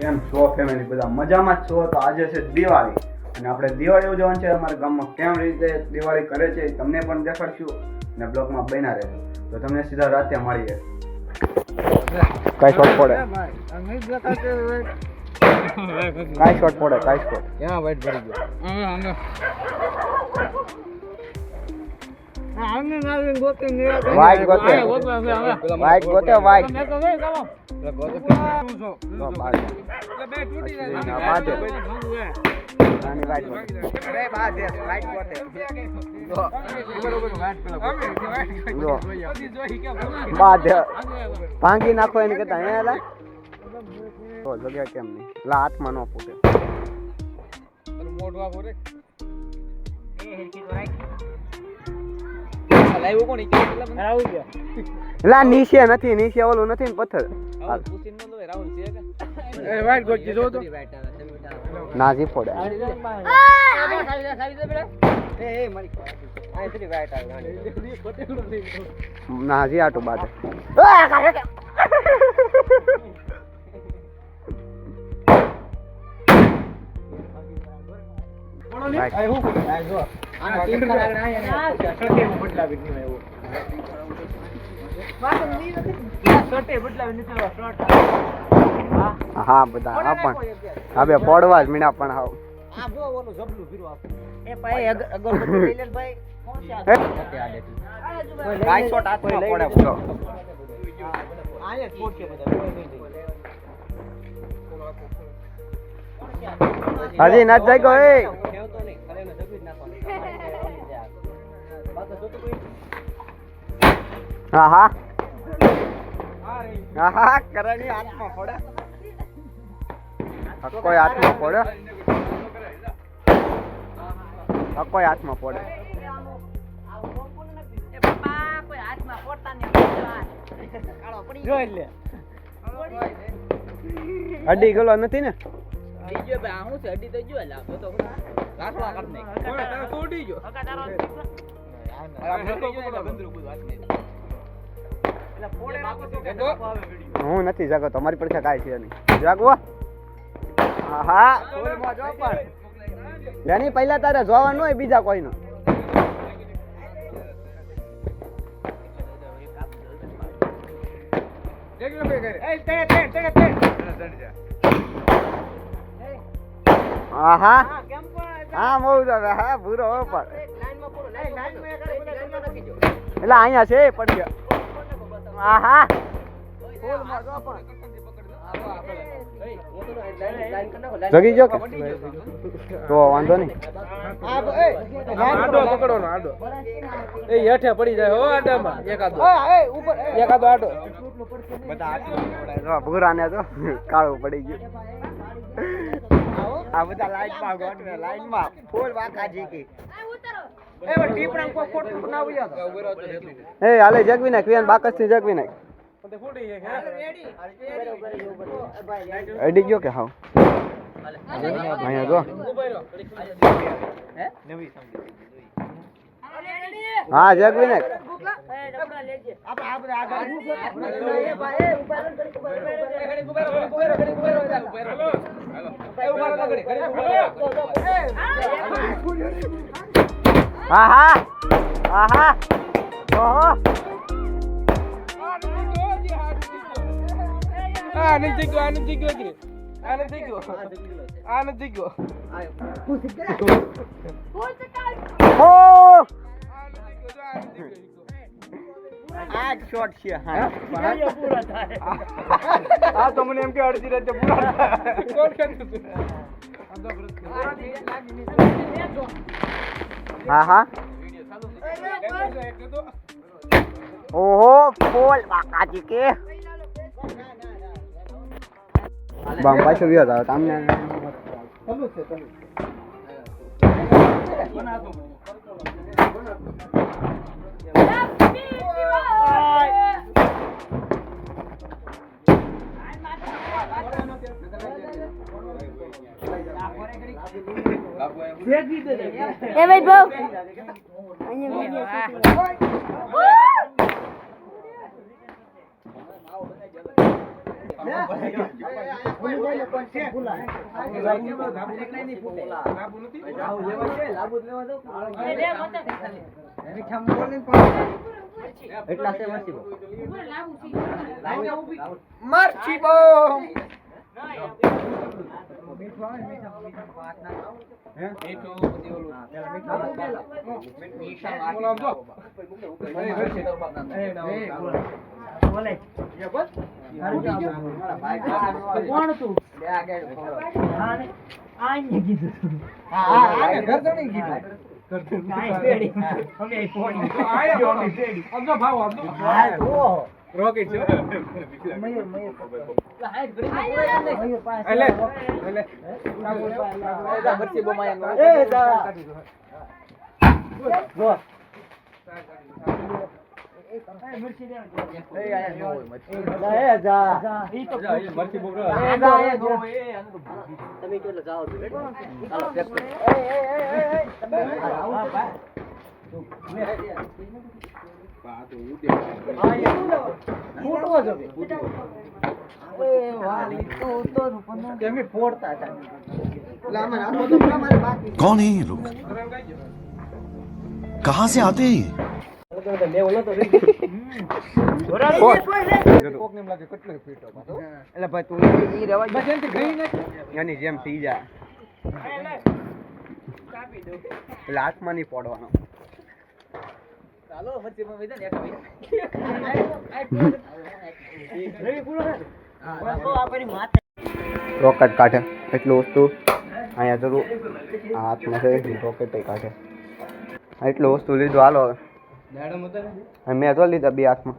કેમ છો ફેમિલી બધા મજામાં જ છો? તો આજે છે દિવાળી. અને આપણે દિવાળી ઉજવવાનું છે અમારા ગામમાં. કેમ રીતે દિવાળી કરે છે તમને પણ દેખાડશું. અને બ્લોગમાં બન્યા રહેજો. તો તમને સીધા રાતે મળીએ. કઈ શોટ પડે. કઈ શોટ પડે કઈ શોટ ક્યાં વાઈટ ભરી ગયો? White ગોતે. White ગોતે, white. પેલા ગોતો તો બાદ. ના, બાદ. નાની white ગોતે. જો. બાદ. ભાંગી નાખો એને કેતા હે લા તો જગ્યા કેમ નહીં લા હાથમાં ન ફૂટે મોઢવા કોરે લા નીચે નથી નીચે ઓલું નથી ને પથ્થર. હાલ. ફોડે. વાઈટ આટું બાદ. Right. I hope. નાજી આટું બાદ હા બધા હા પણ હવે પડવા જ મીણા પણ હાવ. કાંઈ શોટ હાથમાં પડે. પૂરો હજી નથી જાગ્યો એ. હા હા નથી ને કરણી હાથમાં પડે કોઈ હાથમાં પડે કોઈ હાથમાં પડે અડી ગયેલો નથી ને? તોડી ગયો. હું નથી જાગો તમારી પડખે કાંઈ છે નહીં. જાગવો હા. પણ લેની પહેલા તારે જોવાનું હોય, બીજા કોઈનું. હા હા. હા બહુ દાદા હા ભૂરો હો પણ. એટલે અહીંયા છે પડી ગયો હા હા જગી તો વાંધો નહીં. આડો પકડો નો આડો. એ હેઠે પડી જાય હો આડામાં. એકાદો એકાદો આડો જો ભૂરાને તો કાળું પડી ગયું. આ બધા લાઈનમાં ગોઠવે લાઈનમાં. ફૂલ વાકા જીકી એ હાલે જગવી નાખ વિયાન બાકસથી જગવી નાખ. અડી ગયો કે હાવ? અહીંયા જો હા? જગવી નાખ. હા હા હા હા ઓહો આ નથી ગયો આ નથી ગયો. કે આ નથી ગયો આ નથી ગયો. ઓ આ નથી ગયો આ નથી ગયો. આ શોર્ટ છે હા. આ તો મને એમ કે અડધી રાતે પૂરા થાય. કોણ? હા હા. ઓહો બોલ બાકાજી કે. બામ પાછો ગયો હતો તમને એ ભાઈ બહુ. અહીંયા વિડિયો મરચી બોમ રોકેટ છે એટલે એટલે મરચી બોમ મરચી બોમ कौन है ये लोग कहाँ से आते हैं ये એટલે ભાઈ તું ઈ રેવા એની જેમ થઈ જાય એટલે હાથમાં નહીં પડવાનો રોકેટ કાઢે એટલું વસ્તુ અહીંયા જરૂર. હાથમાં છે રોકેટ કાઢે. એટલું વસ્તુ લીધું હાલો હવે. મેં તો લીધા બે હાથમાં.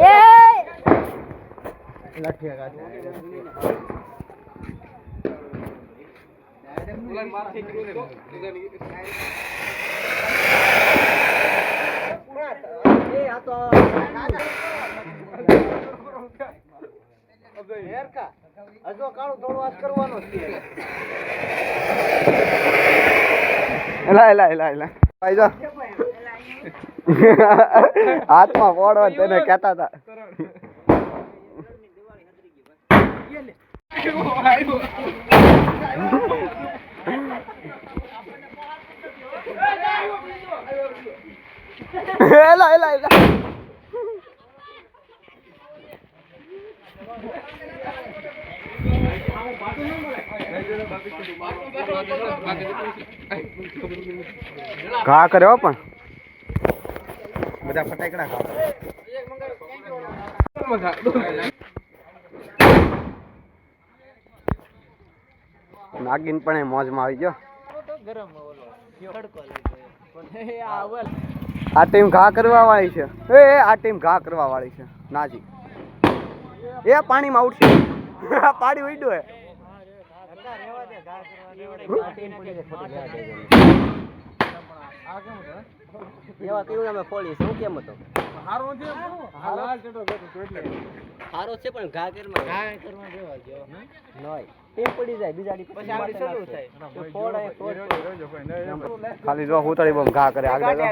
એ એલા એલા એલા એલા. ભાઈ જો. હાથમાં પડવા તેને કહેતા હતા. એલા એલા એલા ઘા કર્યો પણ. બધા ફટાકડા કરે. નાગીન પણ મોજમાં આવી ગયો. આ ટીમ ઘા કરવા વાળી છે. એ આ ટીમ ઘા કરવા વાળી છે. નાજી. એ પાણીમાં ઉઠશે પાડી ઉડ્યું હે. એવા કેવું અમે ખોલી શું કેમ હતો? હારો છે? લાલ ચટો ગયો તો એટલે. હારો છે પણ ઘા કરવા ઘા કરવા જેવા જો નોય. ટીમ પડી જાય બીજા દી પછી આપણે ચાલુ થાય. ફોડ. આય ફોડ ખાલી જો હુતળી બમ ઘા કરે આગળ જો.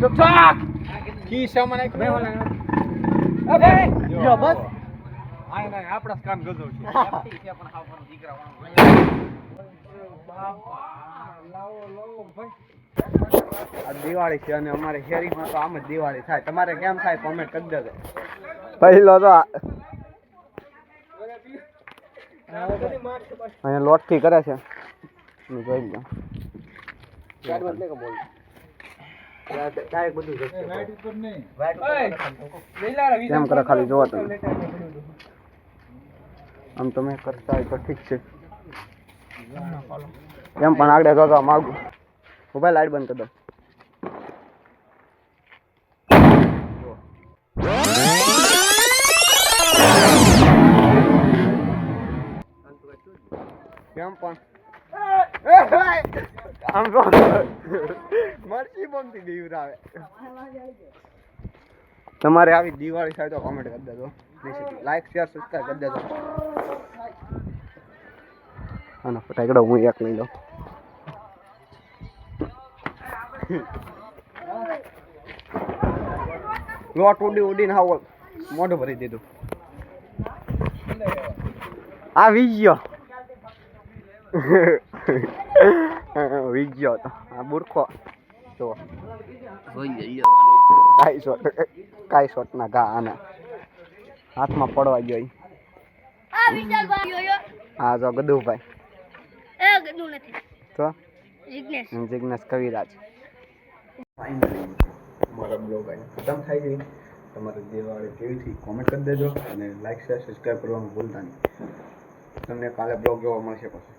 ચટાક ખીસામાં નાખ બે અબે જો બસ. આય ના આપડા કામ ગજો છે. આ દિવાળી છે અને અમારે શેરીમાં તો આમ જ દિવાળી થાય. તમારે કેમ થાય કોમેન્ટ કરી દેજો. પહેલો તો અહીંયા લોટથી કરે છે. જોઈ વીસ કેમ કરે ખાલી જોવા તમે. આમ તમે કરતા તો ઠીક છે. એમ પણ આગળ જોવા માગું. ભાઈ લાઈટ બંધ કરી દઉં. કેમ તમારે આવી દિવાળી થાય તો કોમેન્ટ કરી દેજો. લાઈક શેર સબસ્ક્રાઈબ કરી દેજો. આનો ફટાકડો હું એક લઈ લઉં લોટ ઉડી ઉડીને હાવ મોઢું ભરી દીધું આવી ગયો વી ગયો તો આ બુરખો જો કાઈ શોટ કાઈ શોટ ના ઘા આના હાથમાં પડવા ગયો ઈ. આ વિશાલભાઈ જોયો આ જો ગદુભાઈ એ ગદું નથી તો જિગ્નેશ હું જિજ્ઞેશ કવિરાજ. ફાઇનલી મારા બ્લોગ અહીં ખતમ થઈ ગઈ તમારે દિવાળી કેવી થઈ કોમેન્ટ કરી દેજો અને લાઈક શેર સબસ્ક્રાઈબ કરવાનું ભૂલતા નહીં. તમને કાલે બ્લોગ જોવા મળશે પછી.